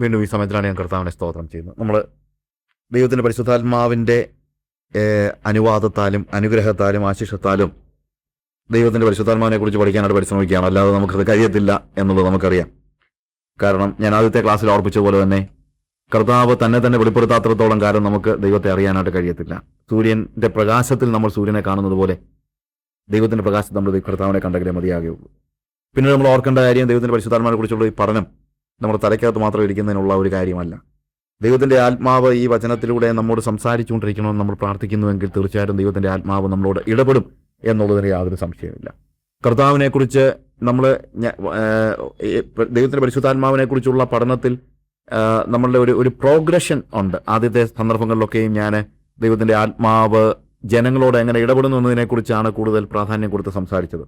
വീണ്ടും ഈ സമയത്തിലാണ് ഞാൻ കർത്താവിനെ സ്തോത്രം ചെയ്യുന്നത്. നമ്മൾ ദൈവത്തിന്റെ പരിശുദ്ധാത്മാവിന്റെ അനുവാദത്താലും അനുഗ്രഹത്താലും ആശിഷത്താലും ദൈവത്തിന്റെ പരിശുദ്ധാത്മാവിനെ കുറിച്ച് പഠിക്കാനായിട്ട് പരിശ്രമിക്കുകയാണ്. അല്ലാതെ നമുക്കത് കഴിയത്തില്ല എന്നുള്ളത് നമുക്കറിയാം. കാരണം ഞാൻ ആദ്യത്തെ ക്ലാസ്സിൽ ഓർപ്പിച്ചതുപോലെ തന്നെ കർത്താവ് തന്നെ തന്നെ വെളിപ്പെടുത്താത്രത്തോളം കാലം നമുക്ക് ദൈവത്തെ അറിയാനായിട്ട് കഴിയത്തില്ല. സൂര്യന്റെ പ്രകാശത്തിൽ നമ്മൾ സൂര്യനെ കാണുന്നത് പോലെ ദൈവത്തിന്റെ പ്രകാശത്തിൽ നമ്മൾ കർത്താവിനെ കണ്ടെങ്കിലേ മതിയാകുകയുള്ളൂ. പിന്നെ നമ്മൾ ഓർക്കേണ്ട കാര്യം ദൈവത്തിന്റെ പരിശുദ്ധാത്മാവിനെ കുറിച്ചുള്ള ഈ പഠനം. നമ്മുടെ തലയ്ക്കകത്ത് മാത്രം ഇരിക്കുന്നതിനുള്ള ഒരു കാര്യമല്ല. ദൈവത്തിന്റെ ആത്മാവ് ഈ വചനത്തിലൂടെ നമ്മോട് സംസാരിച്ചുകൊണ്ടിരിക്കണമെന്ന് നമ്മൾ പ്രാർത്ഥിക്കുന്നുവെങ്കിൽ തീർച്ചയായിട്ടും ദൈവത്തിന്റെ ആത്മാവ് നമ്മളോട് ഇടപെടും എന്നുള്ളതിന് യാതൊരു സംശയമില്ല കർത്താവിനെക്കുറിച്ച് നമ്മൾ ദൈവത്തിന്റെ പരിശുദ്ധാത്മാവിനെക്കുറിച്ചുള്ള പഠനത്തിൽ നമ്മളുടെ ഒരു ഒരു പ്രോഗ്രഷൻ ഉണ്ട്. ആദ്യത്തെ സന്ദർഭങ്ങളിലൊക്കെയും ഞാൻ ദൈവത്തിന്റെ ആത്മാവ് ജനങ്ങളോട് എങ്ങനെ ഇടപെടുന്നു എന്നതിനെക്കുറിച്ചാണ് കൂടുതൽ പ്രാധാന്യം കൊടുത്ത് സംസാരിച്ചത്.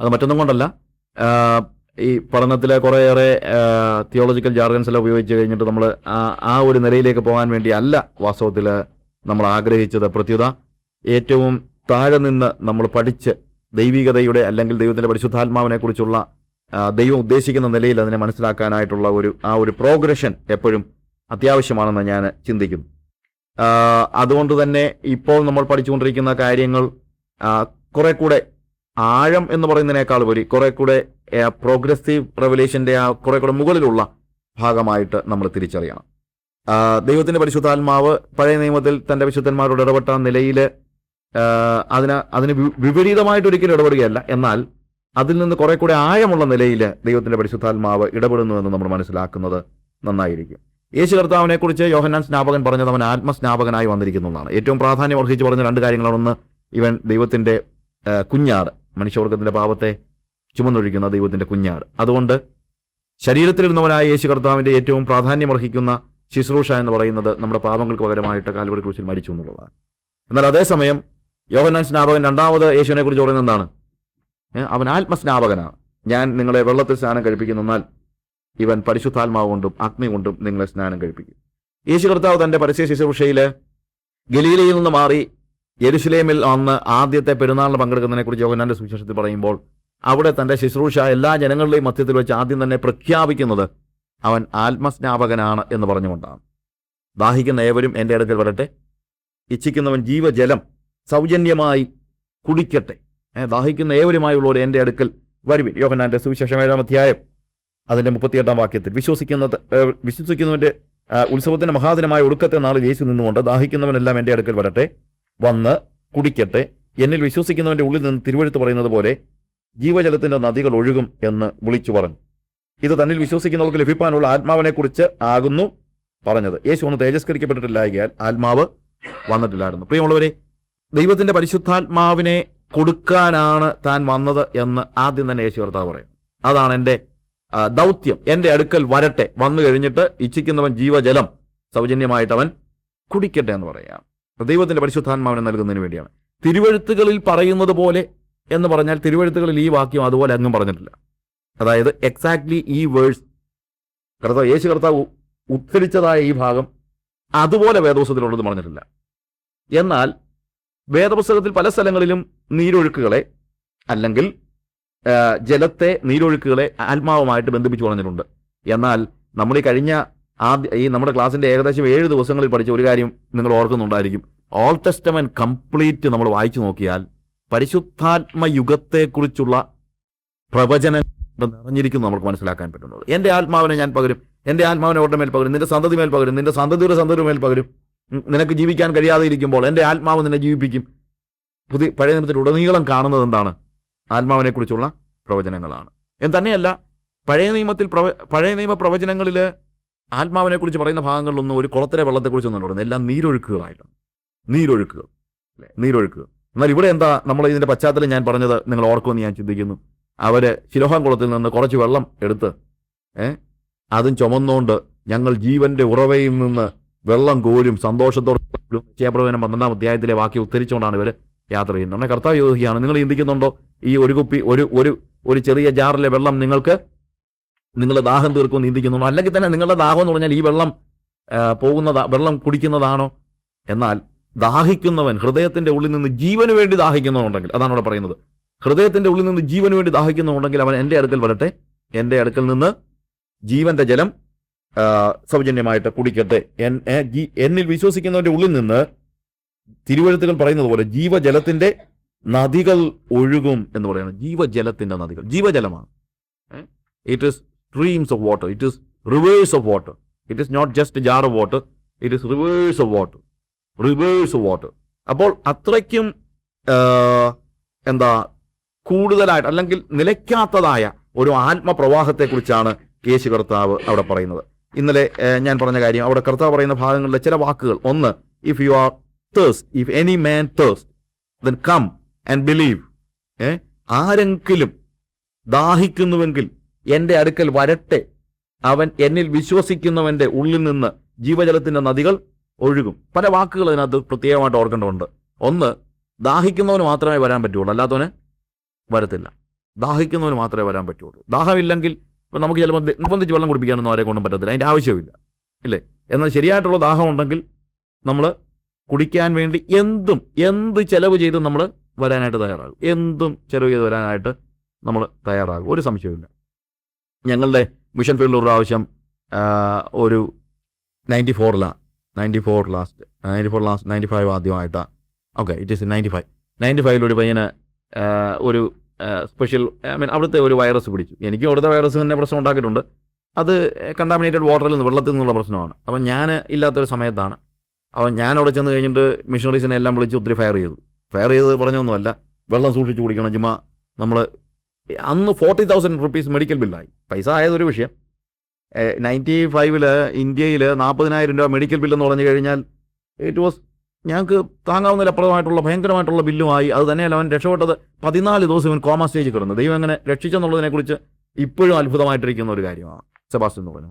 അത് മറ്റൊന്നും കൊണ്ടല്ല. ഈ പഠനത്തിലെ കുറേയേറെ തിയോളജിക്കൽ ജാർഗൻസ് എല്ലാം ഉപയോഗിച്ച് കഴിഞ്ഞിട്ട് നമ്മൾ ആ ഒരു നിലയിലേക്ക് പോകാൻ വേണ്ടി അല്ല വാസ്തവത്തിൽ നമ്മൾ ആഗ്രഹിച്ചത്. പ്രത്യുത ഏറ്റവും താഴെ നിന്ന് നമ്മൾ പഠിച്ച് ദൈവികതയുടെ അല്ലെങ്കിൽ ദൈവത്തിന്റെ പരിശുദ്ധാത്മാവിനെ കുറിച്ചുള്ള ദൈവം ഉദ്ദേശിക്കുന്ന നിലയിൽ അതിനെ മനസ്സിലാക്കാനായിട്ടുള്ള ഒരു ആ ഒരു പ്രോഗ്രഷൻ എപ്പോഴും അത്യാവശ്യമാണെന്ന് ഞാൻ ചിന്തിക്കുന്നു. അതുകൊണ്ട് തന്നെ ഇപ്പോൾ നമ്മൾ പഠിച്ചുകൊണ്ടിരിക്കുന്ന കാര്യങ്ങൾ കുറെ കൂടെ ആഴം എന്ന് പറയുന്നതിനേക്കാൾ ഉപരി കുറെ കൂടെ പ്രോഗ്രസീവ് റെവലേഷന്റെ ആ കുറെ കൂടെ മുകളിലുള്ള ഭാഗമായിട്ട് നമ്മൾ തിരിച്ചറിയണം. ദൈവത്തിന്റെ പരിശുദ്ധാത്മാവ് പഴയ നിയമത്തിൽ തന്റെ വിശുദ്ധന്മാരോട് ഇടപെട്ട നിലയിൽ അതിന് അതിന് വിപരീതമായിട്ട് ഒരിക്കലും ഇടപെടുകയല്ല. എന്നാൽ അതിൽ നിന്ന് കുറെ കൂടെ ആഴമുള്ള നിലയിൽ ദൈവത്തിന്റെ പരിശുദ്ധാത്മാവ് ഇടപെടുന്നു എന്ന് നമ്മൾ മനസ്സിലാക്കുന്നത് നന്നായിരിക്കും. യേശു കർത്താവിനെ കുറിച്ച് യോഹന്നാൻ സ്നാപകൻ പറഞ്ഞത് അവൻ ആത്മസ്നാപകനായി വന്നിരിക്കുന്നു എന്നാണ്. ഏറ്റവും പ്രാധാന്യം അർഹിച്ച് പറഞ്ഞ രണ്ട് കാര്യങ്ങളാണ് ഒന്ന് ഇവൻ ദൈവത്തിന്റെ കുഞ്ഞാട്. മനുഷ്യവർഗത്തിന്റെ പാപത്തെ ചുമന്നൊഴിക്കുന്ന ദൈവത്തിന്റെ കുഞ്ഞാട്. അതുകൊണ്ട് ശരീരത്തിലിരുന്നവനായ യേശു കർത്താവിന്റെ ഏറ്റവും പ്രാധാന്യം അർഹിക്കുന്ന ശുശ്രൂഷ എന്ന് പറയുന്നത് നമ്മുടെ പാപങ്ങൾക്ക് പകരമായിട്ട് കാൽവറി ക്രൂശിൽ മരിച്ചു എന്നുള്ളതാണ്. എന്നാൽ അതേസമയം യോഹന്നാൻ സ്നാപകൻ രണ്ടാമത് യേശുവിനെ കുറിച്ച് പറയുന്നത് എന്താണ്? അവൻ ആത്മസ്നാപകനാണ്. ഞാൻ നിങ്ങളെ വെള്ളത്തിൽ സ്നാനം കഴിപ്പിക്കുന്നു എന്നാൽ ഇവൻ പരിശുദ്ധാത്മാവ് കൊണ്ടും അഗ്നി കൊണ്ടും നിങ്ങളെ സ്നാനം കഴിപ്പിക്കും. യേശു കർത്താവ് തന്റെ പരസ്യ ശുശ്രൂഷയിൽ ഗലീലയിൽ നിന്ന് മാറി യെരുശലേമിൽ വന്ന് ആദ്യത്തെ പെരുന്നാളിന് പങ്കെടുക്കുന്നതിനെ കുറിച്ച് യോഹന്നാന്റെ സുവിശേഷത്തിൽ പറയുമ്പോൾ അവിടെ തന്റെ ശുശ്രൂഷ എല്ലാ ജനങ്ങളുടെയും മധ്യത്തിൽ വെച്ച് ആദ്യം തന്നെ പ്രഖ്യാപിക്കുന്നത് അവൻ ആത്മസ്നാപകനാണ് എന്ന് പറഞ്ഞുകൊണ്ടാണ്. ദാഹിക്കുന്ന ഏവരും എന്റെ അടുക്കൽ വരട്ടെ. ഇച്ഛിക്കുന്നവൻ ജീവജലം സൗജന്യമായി കുടിക്കട്ടെ. ദാഹിക്കുന്ന ഏവരുമായുള്ളവർ എന്റെ അടുക്കൽ വരുവിൻ. യോഹന്നാന്റെ സുവിശേഷം ഏഴാം അധ്യായം അതിന്റെ മുപ്പത്തിയെട്ടാം വാക്യത്തിൽ വിശ്വസിക്കുന്ന വിശ്വസിക്കുന്നവന്റെ ഉത്സവത്തിന്റെ മഹാദിനമായ ഒടുക്കത്തെ നാളിൽ യേശു നിന്നുകൊണ്ട് ദാഹിക്കുന്നവനെല്ലാം എന്റെ അടുക്കൽ വരട്ടെ. വന്ന് കുടിക്കട്ടെ. എന്നിൽ വിശ്വസിക്കുന്നവന്റെ ഉള്ളിൽ നിന്ന് തിരുവഴുത്ത് പറയുന്നത് പോലെ ജീവജലത്തിന്റെ നദികൾ ഒഴുകും എന്ന് വിളിച്ചു പറഞ്ഞു. ഇത് തന്നിൽ വിശ്വസിക്കുന്നവർക്ക് ലഭിക്കാനുള്ള ആത്മാവിനെ കുറിച്ച് ആകുന്നു പറഞ്ഞത്. യേശു ഒന്ന് തേജസ്കരിക്കപ്പെട്ടിട്ടില്ലായാൽ ആത്മാവ് വന്നിട്ടില്ലായിരുന്നു. പ്രിയമുള്ളവരെ ദൈവത്തിന്റെ പരിശുദ്ധാത്മാവിനെ കൊടുക്കാനാണ് താൻ വന്നത് എന്ന് ആദ്യം തന്നെ യേശു കർത്താവ് പറയും. അതാണ് എന്റെ ദൗത്യം. എന്റെ അടുക്കൽ വരട്ടെ. വന്നു കഴിഞ്ഞിട്ട് ഇച്ഛിക്കുന്നവൻ ജീവജലം സൗജന്യമായിട്ട് അവൻ കുടിക്കട്ടെ എന്ന് പറയാം. ദൈവത്തിന്റെ പരിശുദ്ധാത്മാവിനെ നൽകുന്നതിന് വേണ്ടിയാണ്. തിരുവഴുത്തുകളിൽ പറയുന്നത് പോലെ എന്ന് പറഞ്ഞാൽ തിരുവഴുത്തുകളിൽ ഈ വാക്യം അതുപോലെ അങ്ങും പറഞ്ഞിട്ടില്ല. അതായത് എക്സാക്ട്ലി ഈ വേഴ്സ് കർത്താവ് യേശു കർത്താവ് ഉദ്ധരിച്ചതായ ഈ ഭാഗം അതുപോലെ വേദപുസ്തകത്തിലുള്ളത് പറഞ്ഞിട്ടില്ല. എന്നാൽ വേദപുസ്തകത്തിൽ പല സ്ഥലങ്ങളിലും നീരൊഴുക്കുകളെ അല്ലെങ്കിൽ ജലത്തെ നീരൊഴുക്കുകളെ ആത്മാവുമായിട്ട് ബന്ധിപ്പിച്ചു പറഞ്ഞിട്ടുണ്ട്. എന്നാൽ നമ്മൾ ഈ കഴിഞ്ഞ ആദ്യ ഈ നമ്മുടെ ക്ലാസ്സിന്റെ ഏകദേശം ഏഴ് ദിവസങ്ങളിൽ പഠിച്ച ഒരു കാര്യം നിങ്ങൾ ഓർക്കുന്നുണ്ടായിരിക്കും. ഓൾ ടെസ്റ്റമൻ കംപ്ലീറ്റ് നമ്മൾ വായിച്ചു നോക്കിയാൽ പരിശുദ്ധാത്മ യുഗത്തെക്കുറിച്ചുള്ള പ്രവചനം നിറഞ്ഞിരിക്കുന്നു നമുക്ക് മനസ്സിലാക്കാൻ പറ്റുന്നത്. എന്റെ ആത്മാവിനെ ഞാൻ പകരും എന്റെ ആത്മാവിനെ ഓരുടെ മേൽ പകരും നിന്റെ സന്തതി മേൽ പകരും നിന്റെ സന്തതിയുടെ സന്തതിയുടെ മേൽ പകരും. നിനക്ക് ജീവിക്കാൻ കഴിയാതെ ഇരിക്കുമ്പോൾ എന്റെ ആത്മാവ് നിന്നെ ജീവിപ്പിക്കും. പുതിയ പഴയ നിയമത്തിൽ ഉടനീളം കാണുന്നത് എന്താണ്? ആത്മാവിനെ കുറിച്ചുള്ള പ്രവചനങ്ങളാണ്. എന്ന് തന്നെയല്ല പഴയ നിയമത്തിൽ പ്രവ പഴയ നിയമ പ്രവചനങ്ങളിൽ ആത്മാവിനെ കുറിച്ച് പറയുന്ന ഭാഗങ്ങളിലൊന്നും ഒരു കുളത്തിലെ വെള്ളത്തെക്കുറിച്ചൊന്നും പറയുന്നത് എല്ലാം നീരൊഴുക്കുകളായിട്ടാണ് നീരൊഴുക്കുകൾ. അല്ലേ? നീരൊഴുക്കുകൾ. എന്നാൽ ഇവിടെ എന്താ നമ്മൾ ഇതിന്റെ പശ്ചാത്തലം ഞാൻ പറഞ്ഞത്? നിങ്ങൾ ഓർക്കുമെന്ന് ഞാൻ ചിന്തിക്കുന്നു. അവർ ശിലോഹാം കുളത്തിൽ നിന്ന് കുറച്ച് വെള്ളം എടുത്ത് ഏ? അതും ചുമന്നുകൊണ്ട് ഞങ്ങൾ ജീവന്റെ ഉറവയിൽ നിന്ന് വെള്ളം കോരും സന്തോഷത്തോടെ ചേപ്രവനം പന്ത്രണ്ടാം അധ്യായത്തിലെ വാക്യം ഉദ്ധരിച്ചുകൊണ്ടാണ് ഇവർ യാത്ര ചെയ്യുന്നത്. കർത്താവ് ചോദിക്കുകയാണ് നിങ്ങൾ ചിന്തിക്കുന്നുണ്ടോ? ഈ ഒരു കുപ്പി ഒരു ഒരു ഒരു ചെറിയ ജാറിലെ വെള്ളം നിങ്ങൾക്ക് നിങ്ങളുടെ ദാഹം തീർക്കുമോ നീന്തിക്കുന്നുണ്ടോ അല്ലെങ്കിൽ തന്നെ നിങ്ങളുടെ ദാഹം എന്ന് പറഞ്ഞാൽ ഈ വെള്ളം പോകുന്ന വെള്ളം കുടിക്കുന്നതാണോ? എന്നാൽ ദാഹിക്കുന്നവൻ ഹൃദയത്തിന്റെ ഉള്ളിൽ നിന്ന് ജീവന് വേണ്ടി ദാഹിക്കുന്നവനുണ്ടെങ്കിൽ അതാണ് അവിടെ പറയുന്നത്. ഹൃദയത്തിന്റെ ഉള്ളിൽ നിന്ന് ജീവന് വേണ്ടി ദാഹിക്കുന്നുണ്ടെങ്കിൽ അവൻ എന്റെ അടുക്കൽ വരട്ടെ. എന്റെ അടുക്കൽ നിന്ന് ജീവന്റെ ജലം സൗജന്യമായിട്ട് കുടിക്കട്ടെ. എൻ- എന്നിൽ വിശ്വസിക്കുന്നവന്റെ ഉള്ളിൽ നിന്ന് തിരുവഴുത്തുകൾ പറയുന്നത് പോലെ ജീവജലത്തിന്റെ നദികൾ ഒഴുകും എന്ന് പറയുന്നത്. ജീവജലത്തിന്റെ നദികൾ. ജീവജലമാണ്. It is of water. It is is of water. It is not just a jar of water. It is rivers of water. Rivers of water. അപ്പോൾ അത്രയ്ക്കും എന്താ കൂടുതലായിട്ട് അല്ലെങ്കിൽ നിലയ്ക്കാത്തതായ ഒരു ആത്മപ്രവാഹത്തെക്കുറിച്ചാണ് കേശു കർത്താവ് അവിടെ പറയുന്നത് ഇന്നലെ ഞാൻ പറഞ്ഞ കാര്യം അവിടെ കർത്താവ് പറയുന്ന ഭാഗങ്ങളിലെ ചില വാക്കുകൾ ഒന്ന് if you are thirst if any man thirst then come and believe a ആരെങ്കിലും ദാഹിക്കുന്നുവെങ്കിൽ എന്റെ അടുക്കൽ വരട്ടെ. അവൻ എന്നിൽ വിശ്വസിക്കുന്നവന്റെ ഉള്ളിൽ നിന്ന് ജീവജലത്തിന്റെ നദികൾ ഒഴുകും. പല വാക്കുകൾ അതിനകത്ത് പ്രത്യേകമായിട്ട് ഓർക്കേണ്ടതുണ്ട്. ഒന്ന് ദാഹിക്കുന്നവന് മാത്രമേ വരാൻ പറ്റുള്ളൂ. അല്ലാത്തവന് വരത്തില്ല. ദാഹിക്കുന്നവന് മാത്രമേ വരാൻ പറ്റുള്ളൂ. ദാഹമില്ലെങ്കിൽ ഇപ്പം നമുക്ക് ചിലപ്പോൾ നിർബന്ധിച്ച് വെള്ളം കുടിപ്പിക്കാനൊന്നും ആരെ കൊണ്ടും പറ്റത്തില്ല. അതിന്റെ ആവശ്യമില്ല. ഇല്ലേ? എന്നാൽ ശരിയായിട്ടുള്ള ദാഹം ഉണ്ടെങ്കിൽ നമ്മൾ കുടിക്കാൻ വേണ്ടി എന്തും എന്ത് ചെലവ് ചെയ്തും നമ്മൾ വരാനായിട്ട് തയ്യാറാകും. എന്തും ചെലവ് ചെയ്ത് വരാനായിട്ട് നമ്മൾ തയ്യാറാകും. ഒരു സംശയവുമില്ല. ഞങ്ങളുടെ മിഷൻ ഫീൽഡ് ഒരു പ്രാവശ്യം ഒരു ninety ഫോറിലാണ് ninety four last ninety four last ninety five ആദ്യമായിട്ടാണ് okay it is ninety five ninety ഫൈവിൽ ഒരു പയ്യന് ഒരു സ്പെഷ്യൽ ഐ മീൻ അവിടുത്തെ ഒരു വൈറസ് പിടിച്ചു. എനിക്ക് അവിടുത്തെ വൈറസ് തന്നെ പ്രശ്നം ഉണ്ടാക്കിയിട്ടുണ്ട്. അത് കണ്ടാമിനേറ്റഡ് വാട്ടറിൽ നിന്ന് വെള്ളത്തിൽ നിന്നുള്ള പ്രശ്നമാണ്. അപ്പം ഞാൻ ഇല്ലാത്തൊരു സമയത്താണ്. അപ്പം ഞാൻ അവിടെ ചെന്ന് കഴിഞ്ഞിട്ട് മിഷണറീസിനെ എല്ലാം വിളിച്ച് ഒത്തിരി ഫയർ ചെയ്തു. ഫയർ ചെയ്ത് പറഞ്ഞൊന്നുമല്ല. വെള്ളം സൂക്ഷിച്ച് കുടിക്കണം ചുമ്മാ നമ്മൾ അന്ന് ഫോർട്ടി തൗസൻഡ് റുപ്പീസ് മെഡിക്കൽ ബില്ലായി പൈസ ആയതൊരു വിഷയം. നയന്റി ഫൈവിൽ ഇന്ത്യയിൽ നാൽപ്പതിനായിരം രൂപ മെഡിക്കൽ ബില്ലെന്ന് പറഞ്ഞു കഴിഞ്ഞാൽ ഇറ്റ് വാസ് ഞങ്ങൾക്ക് താങ്ങാവുന്നതിലപ്പുറമായിട്ടുള്ള ഭയങ്കരമായിട്ടുള്ള ബില്ലുമായി. അത് തന്നെയല്ല അവൻ രക്ഷപ്പെട്ടത് പതിനാല് ദിവസം ഇവൻ കോമ സ്റ്റേജിൽ കിടന്നു. ദൈവം എങ്ങനെ രക്ഷിച്ചെന്നുള്ളതിനെക്കുറിച്ച് ഇപ്പോഴും അത്ഭുതമായിട്ടിരിക്കുന്ന ഒരു കാര്യമാണ്. സെബാസ്റ്റ്യൻ പറഞ്ഞു.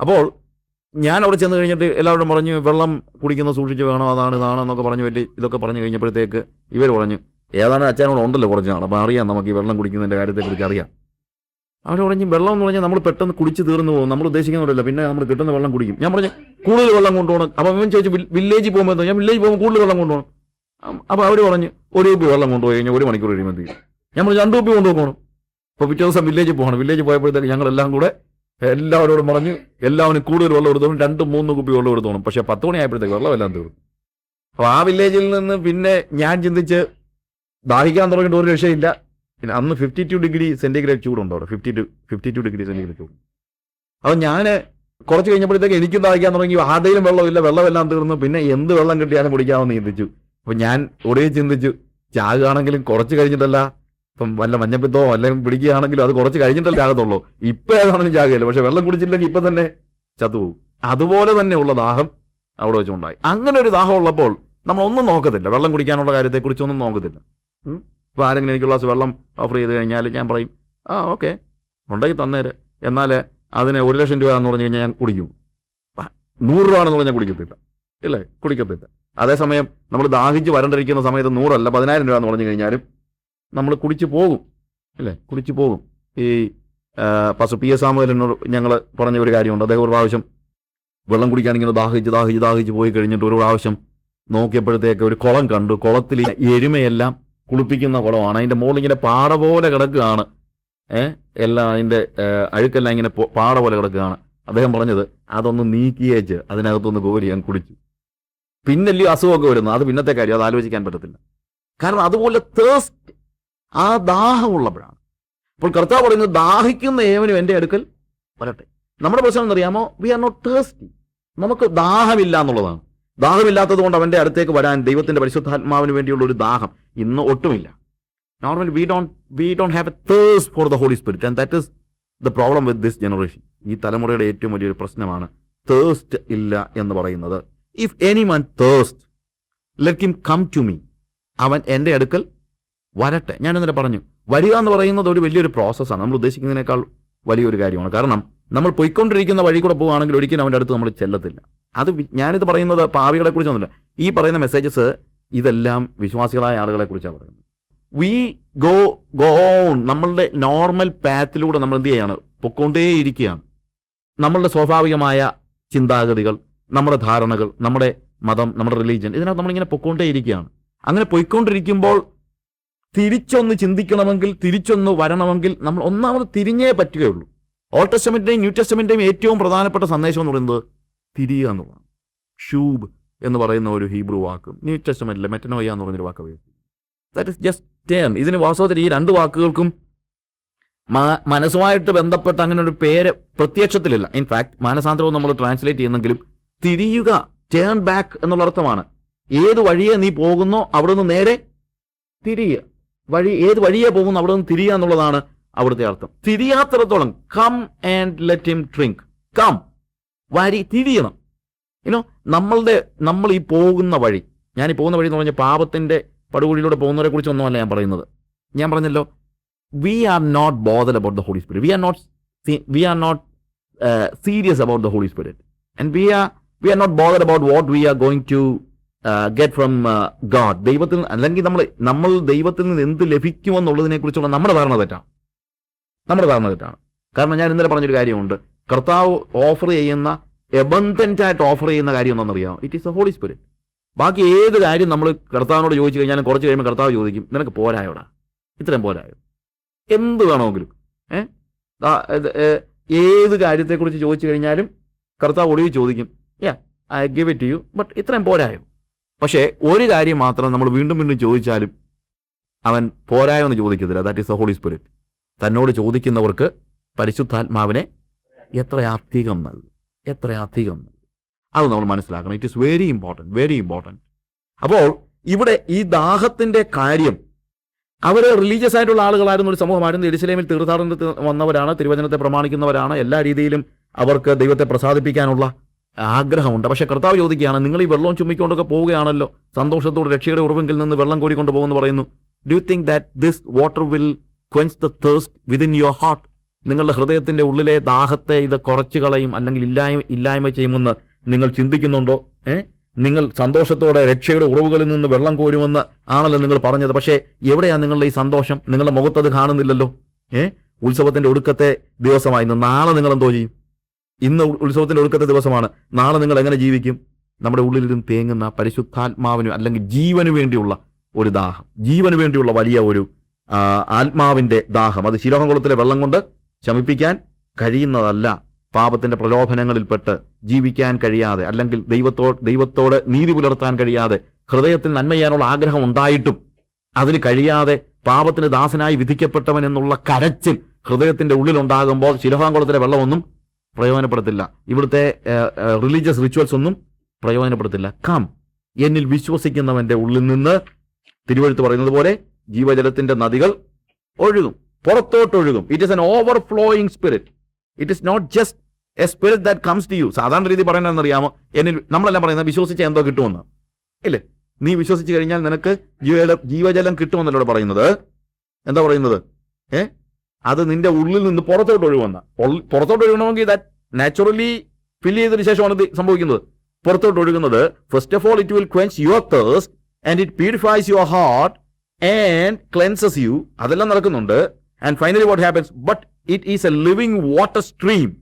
അപ്പോൾ ഞാൻ അവിടെ ചെന്ന് കഴിഞ്ഞിട്ട് എല്ലാവരും പറഞ്ഞു വെള്ളം കുടിക്കുന്ന സൂക്ഷിച്ച് വേണം അതാണ് ഇതാണ് എന്നൊക്കെ പറഞ്ഞു വലിയ ഇതൊക്കെ പറഞ്ഞു കഴിഞ്ഞപ്പോഴത്തേക്ക് ഇവർ പറഞ്ഞു ഏതാണ് അച്ഛനോട് ഉണ്ടല്ലോ കുറച്ച് നാൾ അപ്പോൾ അറിയാം നമുക്ക് ഈ വെള്ളം കുടിക്കുന്നതിന്റെ കാര്യത്തെക്കുറിച്ച് അറിയാം. അവർ പറഞ്ഞു വെള്ളം എന്ന് പറഞ്ഞാൽ നമ്മൾ പെട്ടെന്ന് കുടിച്ച് തീർന്നു പോകും. നമ്മൾ ഉദ്ദേശിക്കുന്നുണ്ടല്ലോ പിന്നെ നമ്മൾ കിട്ടുന്ന വെള്ളം കുടിക്കും. ഞാൻ പറഞ്ഞു കൂടുതൽ വെള്ളം കൊണ്ടുപോകണം. അപ്പം ഇവൻ ചോദിച്ചു "വിൽ- വില്ലേജിൽ പോകുമ്പോൾ എന്താ?" ഞാൻ വില്ലേജിൽ പോകുമ്പോൾ കൂടുതൽ വെള്ളം കൊണ്ടുപോകണം. അപ്പോൾ അവർ പറഞ്ഞു ഒരു കുപ്പി വെള്ളം കൊണ്ടുപോയി കഴിഞ്ഞാൽ ഒരു മണിക്കൂർ കഴിയുമ്പോൾ തീരും ഞാൻ പറഞ്ഞു രണ്ട് കുപ്പി കൊണ്ടുപോകണം അപ്പോൾ പിറ്റേ ദിവസം വില്ലേജിൽ പോകണം. വില്ലേജിൽ പോയപ്പോഴത്തേക്ക് ഞങ്ങളെല്ലാം കൂടെ എല്ലാവരോടും പറഞ്ഞു എല്ലാവരും കൂടുതൽ വെള്ളം എടുത്തോണം. രണ്ട് മൂന്ന് കുപ്പി വെള്ളം എടുത്തോണം. പക്ഷേ പത്ത് മണി ആയപ്പോഴത്തേക്ക് വെള്ളം എല്ലാം തീർന്നു. അപ്പോൾ ആ വില്ലേജിൽ നിന്ന് പിന്നെ ഞാൻ ചിന്തിച്ച് ദാഹിക്കാൻ തുടങ്ങിയിട്ട് ഒരു രക്ഷയില്ല. പിന്നെ അന്ന് ഫിഫ്റ്റി ടു ഡിഗ്രി സെന്റിഗ്രേഡ് ചൂടുണ്ടോ അവിടെ. Fifty two fifty two degree centigrade ചൂട്. അപ്പോൾ ഞാൻ കുറച്ച് കഴിഞ്ഞപ്പോഴത്തേക്ക് എനിക്കും ദാഹിക്കാൻ തുടങ്ങി. ആദ്യം വെള്ളമില്ല വെള്ളമെല്ലാം തീർന്നു. പിന്നെ എന്ത് വെള്ളം കിട്ടിയാലും കുടിക്കാമെന്ന് ചിന്തിച്ചു. അപ്പോൾ ഞാൻ ഒടുവിൽ ചിന്തിച്ചു. ചാകുകയാണെങ്കിലും കുറച്ച് കഴിഞ്ഞിട്ടല്ല. ഇപ്പം വല്ല മഞ്ഞപ്പിത്തോ അല്ലെങ്കിൽ പിടിക്കുകയാണെങ്കിലും അത് കുറച്ച് കഴിഞ്ഞിട്ടല്ലേ ആകത്തുള്ളൂ ഇപ്പം ഏതാണെങ്കിലും ചാകയില്ല പക്ഷെ വെള്ളം കുടിച്ചില്ലെങ്കിൽ ഇപ്പം തന്നെ ചത്തുപോകും. അതുപോലെ തന്നെ ഉള്ള ദാഹം അവിടെ വെച്ചുണ്ടായി. അങ്ങനെ ഒരു ദാഹം ഉള്ളപ്പോൾ നമ്മൾ ഒന്നും നോക്കത്തില്ല. വെള്ളം കുടിക്കാനുള്ള കാര്യത്തെക്കുറിച്ചൊന്നും നോക്കത്തില്ല. ഇപ്പോൾ ആരെങ്കിലും എനിക്ക് ഗ്ലാസ് വെള്ളം ഓഫർ ചെയ്ത് കഴിഞ്ഞാൽ ഞാൻ പറയും ആ ഓക്കെ ഉണ്ടെങ്കിൽ തന്നേര്. എന്നാൽ അതിന് ഒരു ലക്ഷം രൂപ എന്ന് പറഞ്ഞു കഴിഞ്ഞാൽ ഞാൻ കുടിക്കും. നൂറ് രൂപ ആണെന്ന് പറഞ്ഞാൽ കുടിക്കത്തില്ല. ഇല്ലേ? കുടിക്കത്തില്ല. അതേസമയം നമ്മൾ ദാഹിച്ച് വരണ്ടിരിക്കുന്ന സമയത്ത് നൂറല്ല പതിനായിരം രൂപ എന്ന് പറഞ്ഞു കഴിഞ്ഞാലും നമ്മൾ കുടിച്ച് പോകും. അല്ലേ കുടിച്ച് പോകും. ഈ പശു പി എസ് സാമുവലിനോട് ഞങ്ങൾ പറഞ്ഞ ഒരു കാര്യമുണ്ട്. അദ്ദേഹം ഒരു പ്രാവശ്യം വെള്ളം കുടിക്കാൻ ഇങ്ങനെ ദാഹിച്ച് ദാഹിച്ച് ദാഹിച്ച് പോയി കഴിഞ്ഞിട്ട് ഒരു പ്രാവശ്യം നോക്കിയപ്പോഴത്തേക്ക് ഒരു കുളം കണ്ടു. കുളത്തിൽ എരുമയെല്ലാം കുളിപ്പിക്കുന്ന കുളമാണ്. അതിന്റെ മുകളിൽ ഇങ്ങനെ പാട പോലെ കിടക്കുകയാണ്. എല്ലാം അതിന്റെ അഴുക്കെല്ലാം ഇങ്ങനെ പാട പോലെ കിടക്കുകയാണ്. അദ്ദേഹം പറഞ്ഞത് അതൊന്ന് നീക്കിയേച്ച് അതിനകത്തൊന്ന് കോരി ഞാൻ കുടിച്ചു. പിന്നല്ലയോ അസുഖമൊക്കെ വരുന്നു. അത് പിന്നത്തെ കാര്യം. അത് ആലോചിക്കാൻ പറ്റത്തില്ല. കാരണം അതുപോലെ തേസ്റ്റ് ആ ദാഹമുള്ളപ്പോഴാണ് അപ്പോൾ കർത്താവ് പറയുന്നത് ദാഹിക്കുന്ന ഏവനും എന്റെ അടുക്കൽ വരട്ടെ. നമ്മുടെ പ്രശ്നം എന്നറിയാമോ വി ആർ നോട്ട് തേസ്റ്റി നമുക്ക് ദാഹമില്ല എന്നുള്ളതാണ്. ദാഹമില്ലാത്തത് കൊണ്ട് അവന്റെ അടുത്തേക്ക് വരാൻ ദൈവത്തിന്റെ പരിശുദ്ധാത്മാവിന് വേണ്ടിയുള്ള ഒരു ദാഹം ഇന്ന് ഒട്ടുമില്ല. Normally we don't we don't have a thirst for the Holy Spirit and that is the problem with this generation ഈ തലമുറയുടെ ഏറ്റവും വലിയൊരു പ്രശ്നമാണ് തേഴ്സ്റ്റ് ഇല്ല എന്ന് പറയുന്നത്. If any man thirst let him come to me അവൻ എന്റെ അടുക്കൽ വരട്ടെ. ഞാൻ ഇന്നലെ പറഞ്ഞു വരിക എന്ന് പറയുന്നത് ഒരു വലിയൊരു പ്രോസസ്സാണ് നമ്മൾ ഉദ്ദേശിക്കുന്നതിനേക്കാൾ വലിയൊരു കാര്യമാണ്. കാരണം നമ്മൾ പോയിക്കൊണ്ടിരിക്കുന്ന വഴി കൂടെ പോവുകയാണെങ്കിൽ ഒരിക്കലും അവന്റെ അടുത്ത് നമ്മൾ ചെല്ലത്തില്ല. അത് ഞാനിത് പറയുന്നത് പാവികളെ കുറിച്ചൊന്നുമില്ല ഈ പറയുന്ന മെസ്സേജസ് ഇതെല്ലാം വിശ്വാസികളായ ആളുകളെ കുറിച്ചാണ് പറയുന്നത്. വി ഗോ ഗോ ഓൺ നമ്മളുടെ നോർമൽ പാത്തിലൂടെ നമ്മൾ എന്ത് ചെയ്യാണ്? പൊക്കോണ്ടേയിരിക്കുകയാണ് നമ്മളുടെ സ്വാഭാവികമായ ചിന്താഗതികൾ നമ്മുടെ ധാരണകൾ നമ്മുടെ മതം നമ്മുടെ റിലീജിയൻ ഇതിനകത്ത് നമ്മളിങ്ങനെ പൊക്കോണ്ടേയിരിക്കുകയാണ് അങ്ങനെ പൊയ്ക്കൊണ്ടിരിക്കുമ്പോൾ തിരിച്ചൊന്ന് ചിന്തിക്കണമെങ്കിൽ തിരിച്ചൊന്ന് വരണമെങ്കിൽ നമ്മൾ ഒന്നാമത് തിരിഞ്ഞേ പറ്റുകയുള്ളൂ. ഓൾഡ് ടെസ്റ്റമെന്റിന്റെയും ന്യൂ ടെസ്റ്റമെന്റിന്റെയും ഏറ്റവും പ്രധാനപ്പെട്ട സന്ദേശം എന്ന് പറയുന്നത് തിരിയുക എന്നുള്ളതാണ്. ഷൂബ് എന്ന് പറയുന്ന ഒരു ഹീബ്രു വാക്കും ന്യൂ ടെസ്റ്റമെന്റിലെ മെറ്റനോയ എന്ന് പറഞ്ഞൊരു വാക്ക് ദാറ്റ് ഇസ് ജസ്റ്റ് ടേം ഇതിന് വാസ്തവത്തിൽ ഈ രണ്ട് വാക്കുകൾക്കും മനസ്സുമായിട്ട് ബന്ധപ്പെട്ട അങ്ങനെ ഒരു പേര് പ്രത്യക്ഷത്തിലില്ല. ഇൻഫാക്ട് മാനസാന്തരവും നമ്മൾ ട്രാൻസ്ലേറ്റ് ചെയ്യുന്നെങ്കിലും തിരിയുക ടേൺ ബാക്ക് എന്നുള്ള അർത്ഥമാണ്. ഏത് വഴിയെ നീ പോകുന്നോ അവിടെ നിന്ന് നേരെ തിരിയുക. വഴി ഏത് വഴിയെ പോകുന്നു അവിടെ നിന്ന് തിരിയുക എന്നുള്ളതാണ് അവിടുത്തെ അർത്ഥം. തിരിയാത്തിടത്തോളം come and let him drink come വരി തിരിയണം. ഇനോ നമ്മളുടെ നമ്മൾ ഈ പോകുന്ന വഴി ഞാൻ ഈ പോകുന്ന വഴി എന്ന് പറഞ്ഞാൽ പാപത്തിന്റെ പടുകൂടിയിലൂടെ പോകുന്നവരെ കുറിച്ചൊന്നുമല്ല ഞാൻ പറയുന്നത്. ഞാൻ പറഞ്ഞല്ലോ we are not bothered about the holy spirit we are not we are not serious about the holy spirit and we are we are not bothered about what we are going to get from God ദൈവത്തിൽ അല്ലെങ്കിൽ നമ്മൾ നമ്മൾ ദൈവത്തിൽ നിന്ന് എന്ത് ലഭിക്കുമെന്നുള്ളതിനെ കുറിച്ചുള്ള നമ്മുടെ ധാരണ തെറ്റാണ്. നമ്മുടെ ധാരണ തെറ്റാണ്. കാരണം ഞാൻ ഇന്നലെ പറഞ്ഞൊരു കാര്യമുണ്ട്. കർത്താവ് ഓഫർ ചെയ്യുന്ന എബന്തന്റ് ആയിട്ട് ഓഫർ ചെയ്യുന്ന കാര്യം എന്താണെന്നറിയാമോ it is a holy spirit ബാക്കി ഏത് കാര്യം നമ്മൾ കർത്താവിനോട് ചോദിച്ചു കഴിഞ്ഞാൽ കുറച്ച് കഴിയുമ്പോൾ കർത്താവ് ചോദിക്കും നിനക്ക് പോരായോടാ? ഇത്രയും പോരായോ? എന്ത് വേണമെങ്കിലും. ഏഹ് ഏത് കാര്യത്തെക്കുറിച്ച് ചോദിച്ചു കഴിഞ്ഞാലും കർത്താവ് ഒടുവിൽ ചോദിക്കും yeah I give it you but ഇത്രയും പോരായോ? പക്ഷേ ഒരു കാര്യം മാത്രം നമ്മൾ വീണ്ടും വീണ്ടും ചോദിച്ചാലും അവൻ പോരായോ എന്ന് ചോദിക്കത്തില്ല. That is a holy spirit തന്നോട് ചോദിക്കുന്നവർക്ക് പരിശുദ്ധാത്മാവിനെ എത്ര അധികം നൽകും എത്രയധികം അത് നമ്മൾ മനസ്സിലാക്കണം. It is very important very important അപ്പോൾ ഇവിടെ ഈ ദാഹത്തിന്റെ കാര്യം അവർ റിലീജിയസ് ആയിട്ടുള്ള ആളുകളായിരുന്നു ഒരു സമൂഹമായിരുന്നു. എരുസലേമിൽ തീർത്ഥാടനത്തിൽ വന്നവരാണ് തിരുവചനത്തെ പ്രമാണിക്കുന്നവരാണ്. എല്ലാ രീതിയിലും അവർക്ക് ദൈവത്തെ പ്രസാദിപ്പിക്കാനുള്ള ആഗ്രഹമുണ്ട്. പക്ഷേ കർത്താവ് ചോദിക്കുകയാണ് നിങ്ങൾ ഈ വെള്ളവും ചുമ്മിക്കൊണ്ടൊക്കെ പോവുകയാണല്ലോ? സന്തോഷത്തോടെ രക്ഷയുടെ ഉറവെങ്കിൽ നിന്ന് വെള്ളം കോരിക്കൊണ്ട് പോകുമെന്ന് പറയുന്നു. Do think that this water will quench the thirst within your heart നിങ്ങളുടെ ഹൃദയത്തിന്റെ ഉള്ളിലെ ദാഹത്തെ ഇത് കുറച്ചു കളയും അല്ലെങ്കിൽ ഇല്ലായ്മ ഇല്ലായ്മ ചെയ്യുമെന്ന് നിങ്ങൾ ചിന്തിക്കുന്നുണ്ടോ? ഏഹ് നിങ്ങൾ സന്തോഷത്തോടെ രക്ഷയുടെ ഉറവുകളിൽ നിന്ന് വെള്ളം കോരുമെന്ന് ആണല്ലോ നിങ്ങൾ പറഞ്ഞത്. പക്ഷേ എവിടെയാണ് നിങ്ങളുടെ ഈ സന്തോഷം? നിങ്ങളുടെ മുഖത്തത് കാണുന്നില്ലല്ലോ. ഏഹ് ഉത്സവത്തിന്റെ ഒടുക്കത്തെ ദിവസമായി. നാളെ നിങ്ങൾ എന്തോ ചെയ്യും? ഇന്ന് ഉത്സവത്തിന്റെ ഒടുക്കത്തെ ദിവസമാണ്. നാളെ നിങ്ങൾ എങ്ങനെ ജീവിക്കും? നമ്മുടെ ഉള്ളിലിരുന്ന് തേങ്ങുന്ന പരിശുദ്ധാത്മാവിന് അല്ലെങ്കിൽ ജീവനു വേണ്ടിയുള്ള ഒരു ദാഹം. ജീവനു വേണ്ടിയുള്ള വലിയ ഒരു ആത്മാവിന്റെ ദാഹം. അത് ശിരോഹംകുളത്തിലെ വെള്ളം കൊണ്ട് ശമിപ്പിക്കാൻ കഴിയുന്നതല്ല. പാപത്തിന്റെ പ്രലോഭനങ്ങളിൽപ്പെട്ട് ജീവിക്കാൻ കഴിയാതെ അല്ലെങ്കിൽ ദൈവത്തോ ദൈവത്തോട് നീതി പുലർത്താൻ കഴിയാതെ ഹൃദയത്തിൽ നന്മ ചെയ്യാനുള്ള ആഗ്രഹം ഉണ്ടായിട്ടും അതിന് കഴിയാതെ പാപത്തിന് ദാസനായി വിധിക്കപ്പെട്ടവൻ എന്നുള്ള കരച്ചിൽ ഹൃദയത്തിന്റെ ഉള്ളിലുണ്ടാകുമ്പോൾ ശിലഭാങ്കുളത്തിലെ വെള്ളമൊന്നും പ്രയോജനപ്പെടുത്തില്ല. ഇവിടുത്തെ റിലീജിയസ് റിച്വൽസ് ഒന്നും പ്രയോജനപ്പെടുത്തില്ല. കാം എന്നിൽ വിശ്വസിക്കുന്നവന്റെ ഉള്ളിൽ നിന്ന് തിരുവഴുത്ത് പറയുന്നത് പോലെ ജീവജലത്തിന്റെ നദികൾ ഒഴുകും. പുറത്തോട്ട് ഒഴുകും it is an overflowing spirit it is not just a spirit that comes to you സാധാരണ രീതി പറയണമെന്നറിയാമോ എന്നിൽ നമ്മളെല്ലാം പറയുന്നത് വിശ്വസിച്ച് എന്തോ കിട്ടുമെന്ന്. ഇല്ലേ? നീ വിശ്വസിച്ച് കഴിഞ്ഞാൽ നിനക്ക് ജീവജലം ജീവജലം കിട്ടുമെന്നല്ലോ പറയുന്നത്. എന്താ പറയുന്നത്? ഏ? അത് നിന്റെ ഉള്ളിൽ നിന്ന് പുറത്തോട്ട് ഒഴിവെന്ന് പുറത്തോട്ട് ഒഴുകണമെങ്കിൽ ദാറ്റ് നാച്ചുറലി ഫില്ല് ചെയ്തതിനു ശേഷമാണ് ഇത് സംഭവിക്കുന്നത്. പുറത്തോട്ട് ഒഴുകുന്നത്. First of all it will quench your thirst and it purifies your heart and cleanses you അതെല്ലാം നടക്കുന്നുണ്ട്. And finally, what happens? But it is a living water stream